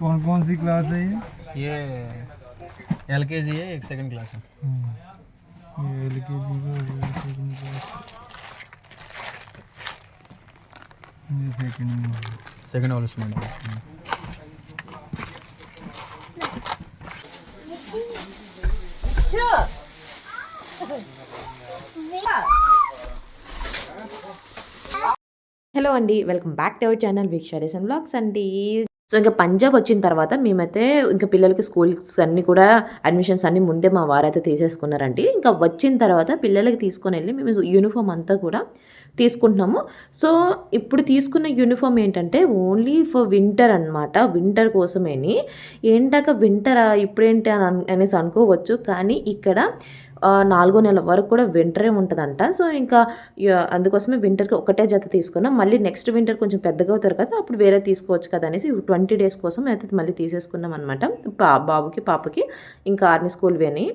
कौन कौन सी क्लास है ये ये एल के जी है एक सेकंड क्लास है ये एल के जी का हो गया सेकंड क्लास ये सेकंड में हो गया। सेकंड वाला उसमें హలో అండి welcome back to our channel వీక్షారీస్ and blogs అండి సో ఇంకా పంజాబ్ వచ్చిన తర్వాత మేమైతే ఇంకా పిల్లలకి స్కూల్స్ అన్నీ కూడా అడ్మిషన్స్ అన్నీ ముందే మా వారైతే తీసేసుకున్నారండి. ఇంకా వచ్చిన తర్వాత పిల్లలకి తీసుకొని వెళ్ళి మేము యూనిఫామ్ అంతా కూడా తీసుకుంటున్నాము. సో ఇప్పుడు తీసుకున్న యూనిఫామ్ ఏంటంటే ఓన్లీ ఫర్ వింటర్ అన్నమాట. వింటర్ కోసమేని. ఏంటాక వింటరా ఇప్పుడేంటి అని అనేసి అనుకోవచ్చు. కానీ ఇక్కడ నాలుగో నెల వరకు కూడా వింటరే ఉంటుందంట. సో ఇంకా అందుకోసమే వింటర్కి ఒకటే జత తీసుకున్నాం. మళ్ళీ నెక్స్ట్ వింటర్ కొంచెం పెద్దగా అవుతారు కదా అప్పుడు వేరే తీసుకోవచ్చు కదా అనేసి ట్వంటీ డేస్ కోసం అయితే మళ్ళీ తీసేసుకున్నాం అనమాట పా బాబుకి పాపకి ఇంకా ఆర్మీ స్కూల్ వేని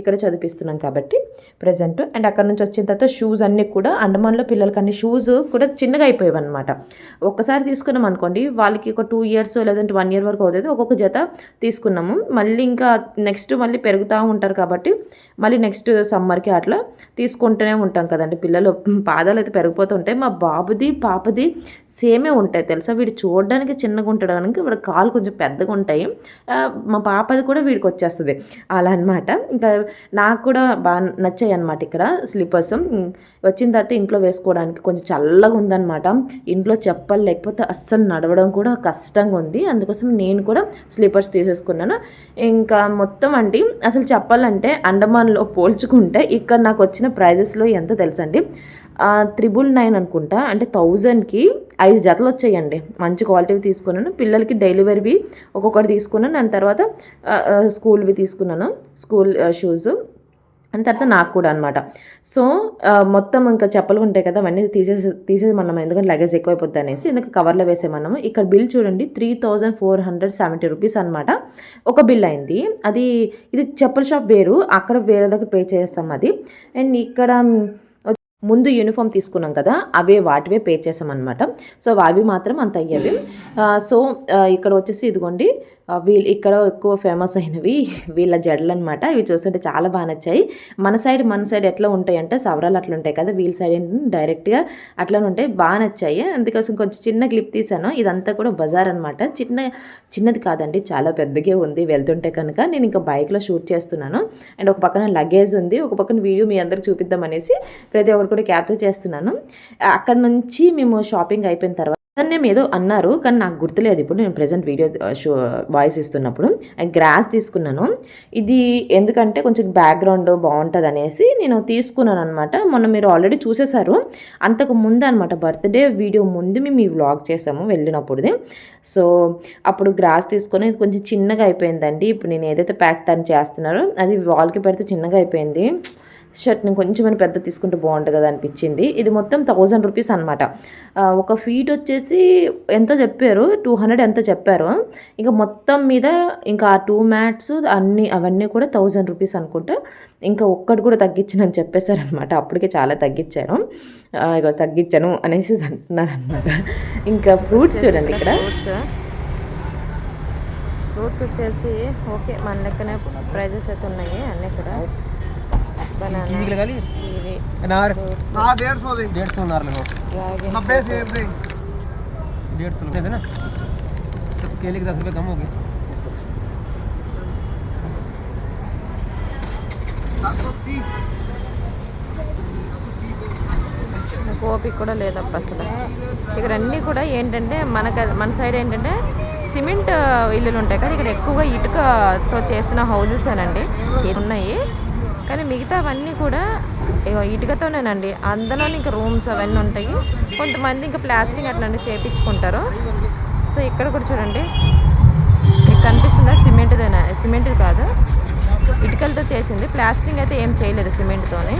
ఇక్కడ చదివిస్తున్నాం కాబట్టి ప్రజెంట్ అండ్ అక్కడ నుంచి వచ్చిన తర్వాత షూస్ అన్నీ కూడా అండమాన్లో పిల్లలకి అన్ని షూస్ కూడా చిన్నగా అయిపోయాయి అనమాట ఒక్కసారి తీసుకున్నాం అనుకోండి వాళ్ళకి ఒక టూ ఇయర్స్ లేదంటే వన్ ఇయర్ వరకు అవుతుంది ఒక్కొక్క జత తీసుకున్నాము. మళ్ళీ ఇంకా నెక్స్ట్ మళ్ళీ పెరుగుతూ ఉంటారు కాబట్టి మళ్ళీ నెక్స్ట్ నెక్స్ట్ సమ్మర్కి అట్లా తీసుకుంటూనే ఉంటాం కదండి. పిల్లలు పాదాలు అయితే పెరిగిపోతూ ఉంటాయి. మా బాబుది పాపది సేమే ఉంటాయి తెలుసా. వీడు చూడడానికి చిన్నగా ఉంటాడానికి వీడు కాలు కొంచెం పెద్దగా ఉంటాయి. మా పాపది కూడా వీడికి వచ్చేస్తుంది. అలా అనమాట ఇంకా నాకు కూడా బాగా నచ్చాయి అనమాట ఇక్కడ స్లిప్పర్స్. వచ్చిన తర్వాత ఇంట్లో వేసుకోవడానికి కొంచెం చల్లగా ఉందన్నమాట. ఇంట్లో చెప్పలు లేకపోతే అస్సలు నడవడం కూడా కష్టంగా ఉంది. అందుకోసం నేను కూడా స్లీపర్స్ తీసేసుకున్నాను. ఇంకా మొత్తం అండి అసలు చెప్పాలంటే అండమాన్లో పోల్చుకుంటే ఇక్కడ నాకు వచ్చిన ప్రైజెస్లో ఎంత తెలుసండి? త్రిబుల్ నైన్ అనుకుంటా. అంటే థౌజండ్కి ఐదు జతలు వచ్చాయండి. మంచి క్వాలిటీవి తీసుకున్నాను. పిల్లలకి డెలివరీవి ఒక్కొక్కటి తీసుకున్నాను. దాని తర్వాత స్కూల్వి తీసుకున్నాను. School shoes. తర్వాత నాకు కూడా అనమాట సో మొత్తం ఇంకా చెప్పలు ఉంటాయి కదా అవన్నీ తీసేసి తీసేమన్నాము ఎందుకంటే లగేజ్ ఎక్కువైపోద్ది అనేసి ఎందుకు కవర్లో వేసేమన్నాము ఇక్కడ బిల్ చూడండి three thousand four hundred seventy rupees అనమాట ఒక బిల్ అయింది. అది ఇది చెప్పుల షాప్ వేరు అక్కడ వేరే దగ్గర పే చేస్తాం అది. అండ్ ఇక్కడ ముందు యూనిఫామ్ తీసుకున్నాం కదా అవే వాటివే పే చేసామన్నమాట సో అవి మాత్రం అంత అయ్యేవి. సో ఇక్కడ వచ్చేసి ఇదిగోండి వీళ్ళు ఇక్కడ ఎక్కువ ఫేమస్ అయినవి వీళ్ళ జడలు అనమాట ఇవి చూస్తుంటే చాలా బాగా నచ్చాయి. మన సైడ్ మన సైడ్ ఎట్లా ఉంటాయి అంటే సవరాలు అట్లా ఉంటాయి కదా వీళ్ళ సైడ్ ఏంటంటే డైరెక్ట్గా అట్లనే ఉంటాయి. బాగా నచ్చాయి. అందుకోసం కొంచెం చిన్న క్లిప్ తీసాను ఇదంతా కూడా బజార్ అనమాట చిన్న చిన్నది కాదండి చాలా పెద్దగా ఉంది. వెళ్తుంటే కనుక నేను ఇంకా బైక్లో షూట్ చేస్తున్నాను. అండ్ ఒక పక్కన లగేజ్ ఉంది. ఒక పక్కన వీడియో మీ అందరికి చూపిద్దామనేసి ప్రతి ఒక్కరు కూడా క్యాప్చర్ చేస్తున్నాను. అక్కడ నుంచి మేము షాపింగ్ అయిపోయిన తర్వాత నేమ్ ఏదో అన్నారు కానీ నాకు గుర్తులేదు. ఇప్పుడు నేను ప్రజెంట్ వీడియో షో వాయిస్ ఇస్తున్నప్పుడు. గ్రాస్ తీసుకున్నాను. ఇది ఎందుకంటే కొంచెం బ్యాక్గ్రౌండ్ బాగుంటుంది అనేసి నేను తీసుకున్నాను అనమాట మొన్న మీరు ఆల్రెడీ చూసేశారు. అంతకు ముందు అనమాట బర్త్డే వీడియో ముందు మేము ఈ వ్లాగ్ చేసాము వెళ్ళినప్పుడుది. సో అప్పుడు గ్రాస్ తీసుకొని ఇది కొంచెం చిన్నగా అయిపోయిందండి. ఇప్పుడు నేను ఏదైతే ప్యాక్ తను చేస్తున్నారో అది వాల్కి పెడితే చిన్నగా అయిపోయింది. షర్ట్ నేను కొంచెం పెద్ద తీసుకుంటే బాగుంటుంది కదా అనిపించింది. ఇది మొత్తం థౌజండ్ రూపీస్ అనమాట ఒక ఫీట్ వచ్చేసి ఎంతో చెప్పారు? టూ హండ్రెడ్ ఎంతో చెప్పారు? ఇంకా మొత్తం మీద ఇంకా ఆ టూ మ్యాట్స్ అన్నీ అవన్నీ కూడా థౌజండ్ రూపీస్ అనుకుంటా. ఇంకా ఒక్కటి కూడా తగ్గించనని చెప్పేశారనమాట అప్పటికే చాలా తగ్గించారు ఆ, ఇగో తగ్గించాను అనేసి అంటున్నారనమాట ఇంకా ఫ్రూట్స్ చూడండి ఇక్కడ. ఫ్రూట్స్ వచ్చేసి ఓకే మన లెక్కనే ప్రైజెస్ అయితే ఉన్నాయి అన్నీ కూడా. कीवी लगा ली కివి अनार हाँ डेढ़ सौ देंगे डेढ़ सौ अनार लगाओ డ్రాగన్ नब्बे सेब देंगे डेढ़ सौ लगते थे ना तो केले के दस रुपये कम हो गए सात सौ तीस నాకు ఓపిక కూడా లేదప్ప అసలు ఇక్కడ అన్నీ కూడా ఏంటంటే మనక మన సైడ్ ఏంటంటే సిమెంట్ ఇల్లులు ఉంటాయి కదా ఇక్కడ ఎక్కువగా ఇటుకతో చేసిన హౌజెస్ అనండి ఉన్నాయి కానీ మిగతావన్నీ కూడా ఇగో ఇటుకతోనేనండి. అందులో ఇంకా రూమ్స్ అవన్నీ ఉంటాయి. కొంతమంది ఇంకా ప్లాస్టింగ్ అట్లాంటివి చేపించుకుంటారు. సో ఇక్కడ కూడా చూడండి. మీకు కనిపిస్తుందా? సిమెంట్దేనా? సిమెంట్ది కాదు. ఇటుకలతో చేసింది. ప్లాస్టింగ్ అయితే ఏం చేయలేదు సిమెంట్తోని.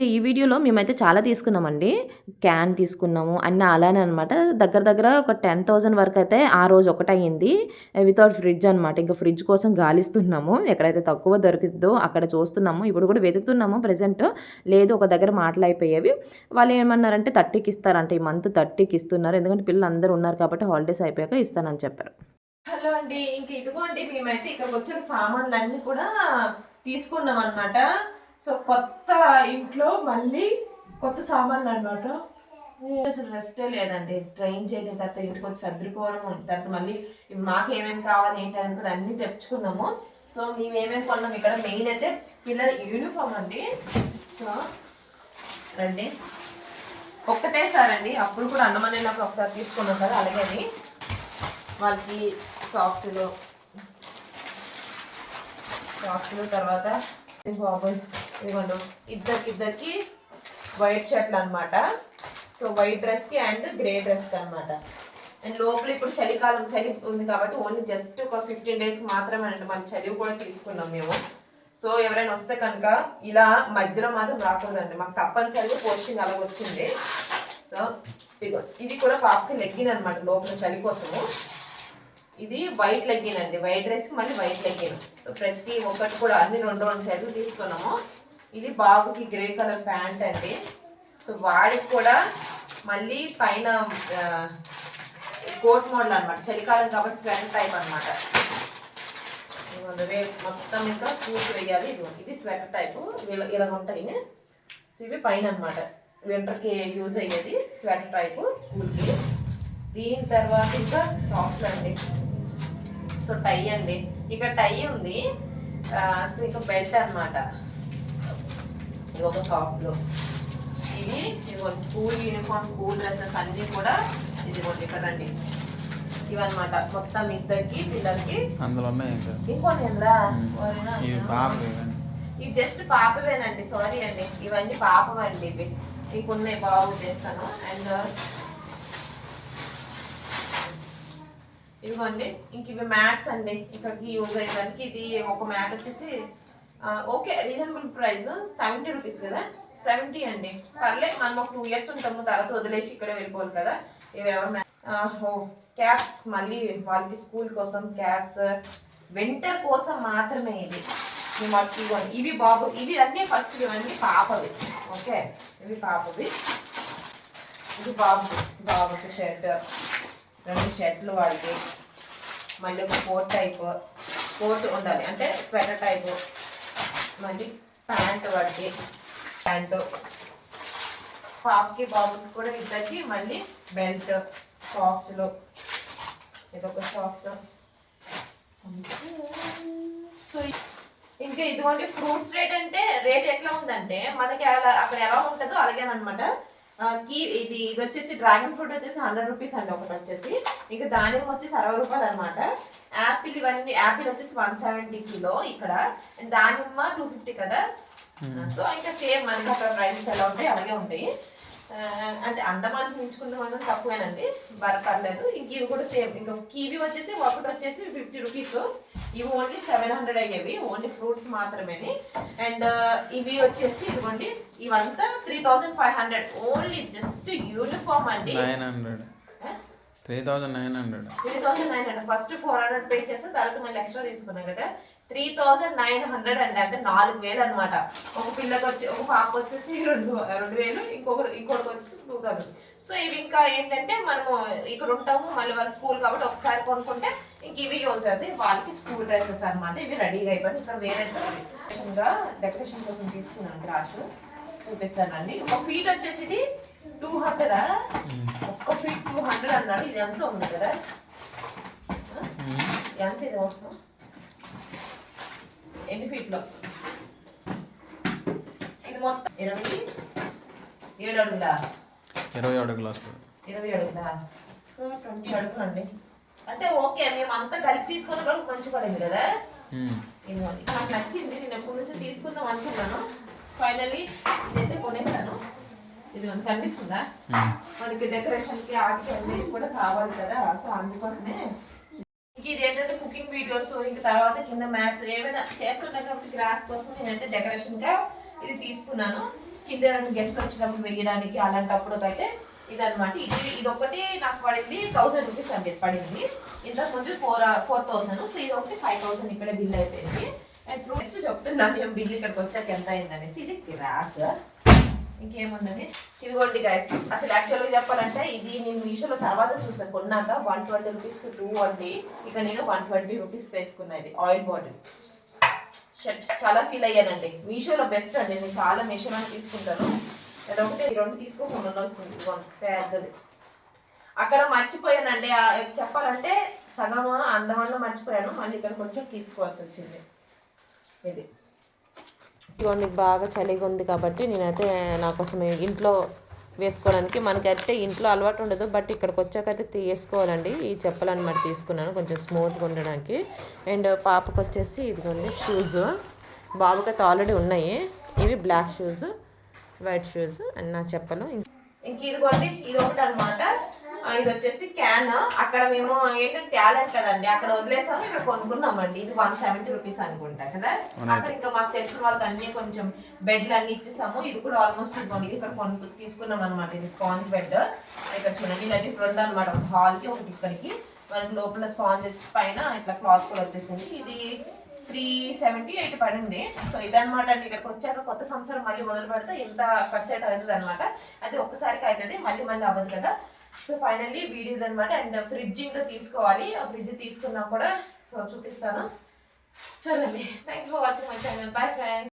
ఈ వీడియోలో మేమైతే చాలా తీసుకున్నామండి. క్యాన్ తీసుకున్నాము అన్నీ అలానే అనమాట దగ్గర దగ్గర ఒక టెన్ థౌజండ్ వరకు అయితే ఆ రోజు ఒకటయ్యింది. వితౌట్ ఫ్రిడ్జ్ అనమాట ఇంకా ఫ్రిడ్జ్ కోసం గాలిస్తున్నాము. ఎక్కడైతే తక్కువ దొరికిద్దో అక్కడ చూస్తున్నాము. ఇప్పుడు కూడా వెతుకుతున్నాము. ప్రజెంట్ లేదు ఒక దగ్గర మాటలు అయిపోయేవి. వాళ్ళు ఏమన్నారంటే థర్టీకి ఇస్తారంట. ఈ మంత్ థర్టీకి ఇస్తున్నారు. ఎందుకంటే పిల్లలు అందరూ ఉన్నారు కాబట్టి హాలిడేస్ అయిపోయాక ఇస్తానని చెప్పారు. హలో అండి. ఇంక ఇదిగోండి. మేమైతే ఇక్కడికి వచ్చిన సామాన్లు అన్ని కూడా తీసుకున్నాం అనమాట సో కొత్త ఇంట్లో మళ్ళీ కొత్త సామాన్లు అనమాట అసలు రెస్టే లేదండి. ట్రైన్ చేయడం తర్వాత ఇంటికి వచ్చి సర్దుకోవడము తర్వాత మళ్ళీ మాకు ఏమేమి కావాలి ఏంటి అని కూడా అన్ని తెచ్చుకున్నాము సో మేము ఏమేమి కొన్నాం ఇక్కడ మెయిన్ అయితే పిల్లల యూనిఫామ్ అండి. సో రండి. ఒక్కటేసారండి అప్పుడు కూడా అన్నం అనేటప్పుడు ఒకసారి తీసుకున్నాం కదా అలాగే అని వాళ్ళకి సాక్స్లు సాక్స్లు తర్వాత బాబోయ్. ఇదిగోండి ఇద్దరికి ఇద్దరికి వైట్ షర్ట్లు అనమాట సో వైట్ డ్రెస్కి అండ్ గ్రే డ్రెస్కి అనమాట అండ్ లోపల ఇప్పుడు చలికాలం చలి ఉంది కాబట్టి ఓన్లీ జస్ట్ ఒక ఫిఫ్టీన్ డేస్కి మాత్రమే అండి మన చలివి కూడా తీసుకున్నాం మేము. సో ఎవరైనా వస్తే కనుక ఇలా మధ్యలో మాత్రం రాకూడదండి. మాకు తప్పనిసరిగా పోస్టింగ్ అలా వచ్చింది. సో ఇదిగో ఇది కూడా పాపకి లెగ్గిన్ అనమాట లోపల చలి కోసము. ఇది వైట్ లెగ్గిన్ అండి. వైట్ డ్రెస్ మళ్ళీ వైట్ లెగ్గిన్ సో ప్రతి ఒక్కటి కూడా అన్ని రెండు రెండు సైజులు తీసుకున్నాము. ఇది బాబుకి గ్రే కలర్ ప్యాంట్ అండి. సో వాడికి కూడా మళ్ళీ పైన కోట్ మోడల్ అనమాట చలికాలం కాబట్టి స్వెటర్ టైప్ అనమాట రేపు మొత్తం ఇంకా సూట్ వేయాలి. ఇది ఇది స్వెటర్ టైపు. ఇలా ఉంటాయి. సో ఇవి పైన అనమాట వింటర్కి యూజ్ అయ్యేది స్వెటర్ టైపు స్కూల్కి. దీని తర్వాత ఇంకా సాక్స్ అండి. సో టై అండి. ఇక టై ఉంది. సో ఇంకా బెల్ట్ అనమాట ఇది ఒక సాక్స్లో ఇవి ఇదిగోండి స్కూల్ యూనిఫామ్ స్కూల్ డ్రెస్సెస్ అన్నీ కూడా ఇదిగోండి ఇక్కడ రండి. ఇవన్నమాట. మొత్తం ఇద్దరికి పిల్లలకి. అందులో ఇంకోటి? ఇవి పాప జస్ట్ పాపవేనండి సారీ అండి. ఇవన్నీ పాపవండి ఇవి. మీకు ఉన్నాయి బాగు చేస్తాను అండ్ ఇదిగోండి ఇంక ఇవి మ్యాట్స్ అండి. ఇక్కడికి యూజ్ అయ్యేదానికి ఇది ఒక మ్యాట్ వచ్చేసి okay reasonable price seventy rupees కదా? సెవెంటీ అండి. పర్లేదు మనం ఒక టూ ఇయర్స్ ఉంటాము తర్వాత వదిలేసి ఇక్కడే వెళ్ళిపోవాలి కదా? ఇవి ఓ క్యాప్స్ మళ్ళీ వాళ్ళకి స్కూల్ కోసం క్యాప్స్ వింటర్ కోసం మాత్రమే ఇది. ఇవి మాకు ఇవ్వండి ఇవి బాబు ఇవి అన్నీ ఫస్ట్ ఇవన్నీ పాపవి. ఓకే ఇవి పాపవి. ఇది బాబు బాబుకి షర్ట్. రెండు షర్ట్లు వాడితే మళ్ళీ ఒక కోట్ టైప్ కోట్ ఉండాలి. అంటే స్వెటర్ టైపు మళ్ళీ ప్యాంట్ వాడికి. ప్యాంటు. పాపకి బాబుకి కూడా ఇద్దరికి మళ్ళీ బెల్ట్ సాక్స్లు. ఇదొక సాక్స్. ఇంకా ఇదిగోండి ఫ్రూట్స్ రేట్ అంటే రేట్ ఎట్లా ఉందంటే మనకి అక్కడ ఎలా ఉంటుందో అలాగేనమాట కీ ఇది ఇది వచ్చేసి డ్రాగన్ ఫ్రూట్ వచ్చేసి హండ్రెడ్ రూపీస్ అండి ఒకటి వచ్చేసి. ఇంకా దానిమ్మ వచ్చేసి అరవై రూపాయలు అనమాట యాపిల్ ఇవన్నీ యాపిల్ వచ్చేసి వన్ సెవెంటీ కిలో ఇక్కడ. దానిమ్మ టూ ఫిఫ్టీ కదా? సో ఇంకా సేమ్ మనకి అక్కడ ప్రైసెస్ ఎలా ఉంటాయి అలాగే ఉంటాయి. అంటే అండమానికి మించుకున్న మాత్రం తక్కువేనండి బర పర్లేదు. ఇంక ఇవి కూడా సేమ్ ఇంకా కివి వచ్చేసి ఒకటి వచ్చేసి ఫిఫ్టీ రూపీస్ ఇవి ఓన్లీ సెవెన్ హండ్రెడ్ అయ్యేవి ఓన్లీ ఫ్రూట్స్ మాత్రమే అండ్ ఇవి వచ్చేసి ఇదిగోండి ఇవంతా three thousand five hundred only just uniform అండి. Nine hundred three thousand nine hundred. Three thousand nine hundred. First four hundred pay చేస్తే తర్వాత మళ్ళీ ఎక్స్ట్రా తీసుకున్నాం కదా. త్రీ థౌజండ్ నైన్ హండ్రెడ్ అండి అంటే నాలుగు వేలు అనమాట ఒక పిల్లకి వచ్చి ఒక పాప వచ్చేసి రెండు రెండు వేలు ఇంకొకరు ఇంకొకటి వచ్చేసి టూ థౌజండ్. సో ఇవి ఇంకా ఏంటంటే మనము ఇక్కడ ఉంటాము మళ్ళీ వాళ్ళ స్కూల్ కాబట్టి ఒకసారి కొనుక్కుంటే ఇంక ఇవి యూజ్ అవుతాయి. వాళ్ళకి స్కూల్ డ్రెస్సెస్ అన్నమాట. ఇవి రెడీగా అయిపోయి ఇక్కడ వేరే డెకరేషన్ కోసం తీసుకున్నాను గ్రాష్ చూపిస్తానండి. ఒక ఫీట్ వచ్చేసి ఇది టూ హండ్రెడా ఒక్క ఫీట్ టూ హండ్రెడ్ అన్నాడు ఇది ఎంత ఉంది కదా? ఎంత ఇది మొత్తం? ఎన్ని ఫీట్లో ఇది మొత్తం ఇరవై ఏడు అడుగులా? ఇరవై అడుగులు వస్తుంది. ఇరవై అడుగులా? సో ట్వంటీ అడుగులు అండి అంటే ఓకే మేము అంతా కలిపి తీసుకున్న కూడా మంచి పడింది కదా? మ్మ్. ఇదిగోండి. నాకు నచ్చింది. నేను ఎప్పటి నుంచి తీసుకుందాం అనుకున్నాను. ఫైనలీ ఇదైతే కొనేసాను. ఇది కనిపిస్తుందా. మనకి డెకరేషన్కి ఆటికి అన్నిటికి కూడా కావాలి కదా. సో అందుకోసమే ఇంక ఇది ఏంటంటే కుకింగ్ వీడియోస్ ఇంక తర్వాత కింద మ్యాట్స్ ఏమైనా చేస్తుంటాం కాబట్టి గ్రాస్ కోసం నేనైతే డెకరేషన్గా ఇది తీసుకున్నాను. కింద గెస్ట్ వచ్చినప్పుడు వేయడానికి అలాంటప్పుడు అయితే ఇదన్నమాట. ఇది ఇది ఒకటి నాకు పడింది థౌసండ్ రూపీస్ అండి పడింది. ఇంతకు ముందు ఫోర్ ఫోర్ థౌసండ్ సో ఇది ఒకటి ఫైవ్ థౌసండ్ ఇక్కడ బిల్ అయిపోయింది. అండ్ ఫ్రూట్స్ చెప్తున్నాను మేము బిల్ ఇక్కడికి వచ్చాక ఎంత అయింది అనేసి ఇది గ్రాస్ ఇంకేముందని ఇదిగోండి గైస్ అసలు యాక్చువల్గా చెప్పాలంటే ఇది నేను మీషోలో తర్వాత చూసాను. కొన్నాక వన్ ట్వంటీ రూపీస్కి టూ అండి ఇక నేను వన్ ట్వంటీ రూపీస్ తీసుకున్నా ఇది ఆయిల్ బాటిల్ షర్ట్ చాలా ఫీల్ అయ్యానండి. మీషోలో బెస్ట్ అండి. నేను చాలా మీషోలో తీసుకుంటాను. అదొకటి ఈ రెండు తీసుకోకుండా ఉండాల్సింది. పెద్దది. అక్కడ మర్చిపోయానండి. చెప్పాలంటే సగం అందమన్న మర్చిపోయాను. మళ్ళీ ఇక్కడికి వచ్చి తీసుకోవాల్సి వచ్చింది. ఇది. ఇదిగోండి బాగా చలిగా ఉంది కాబట్టి నేనైతే నా కోసం ఇంట్లో వేసుకోవడానికి మనకైతే ఇంట్లో అలవాటు ఉండదు బట్ ఇక్కడికి వచ్చాకైతే తీసుకోవాలండి. ఈ చెప్పలు అనమాట తీసుకున్నాను కొంచెం స్మూత్గా ఉండడానికి. అండ్ పాపకు వచ్చేసి ఇదిగోండి షూస్ బాబుకైతే ఆల్రెడీ ఉన్నాయి. ఇవి black shoes white shoes and నా చెప్పలు. ఇంక ఇదిగోండి ఇది ఒకటి అనమాట ఇది వచ్చేసి క్యాన్ అక్కడ మేము ఏంటంటే తేలేదు కదండి అక్కడ వదిలేసాము ఇక్కడ కొనుక్కున్నామండి. ఇది వన్ సెవెంటీ రూపీస్ అనుకుంటా కదా. అక్కడ ఇంకా మాకు తెలిసిన వాళ్ళకి అన్ని కొంచెం బెడ్లు అన్ని ఇచ్చేసాము. ఇది కూడా ఆల్మోస్ట్ ఇది ఇక్కడ కొను తీసుకున్నాం అనమాట ఇది స్పాంజ్ బెడ్ ఇక్కడ చూడండి ఇలాంటి రెండు అనమాట ఒక హాల్కి ఒకటి ఇక్కడికి. మనకి లోపల స్పాంజ్ వచ్చేసి పైన ఇట్లా క్లాత్ కూడా వచ్చేసింది. ఇది త్రీ సెవెంటీ ఎయిట్ పడింది. సో ఇదనమాట అండి. ఇక్కడికి వచ్చాక కొత్త సంవత్సరం మళ్ళీ మొదలు పెడితే ఇంత ఖర్చు అయితే అవుతుంది అనమాట అది ఒక్కసారికి అవుతుంది. మళ్ళీ మళ్ళీ అవ్వదు కదా. సో ఫైనల్లీ వీడియోది అనమాట అండ్ ఫ్రిడ్జ్ ఇంకా తీసుకోవాలి. ఆ ఫ్రిడ్జ్ తీసుకున్నా కూడా సో చూపిస్తాను. చూడండి. Thank for watching my channel bye friends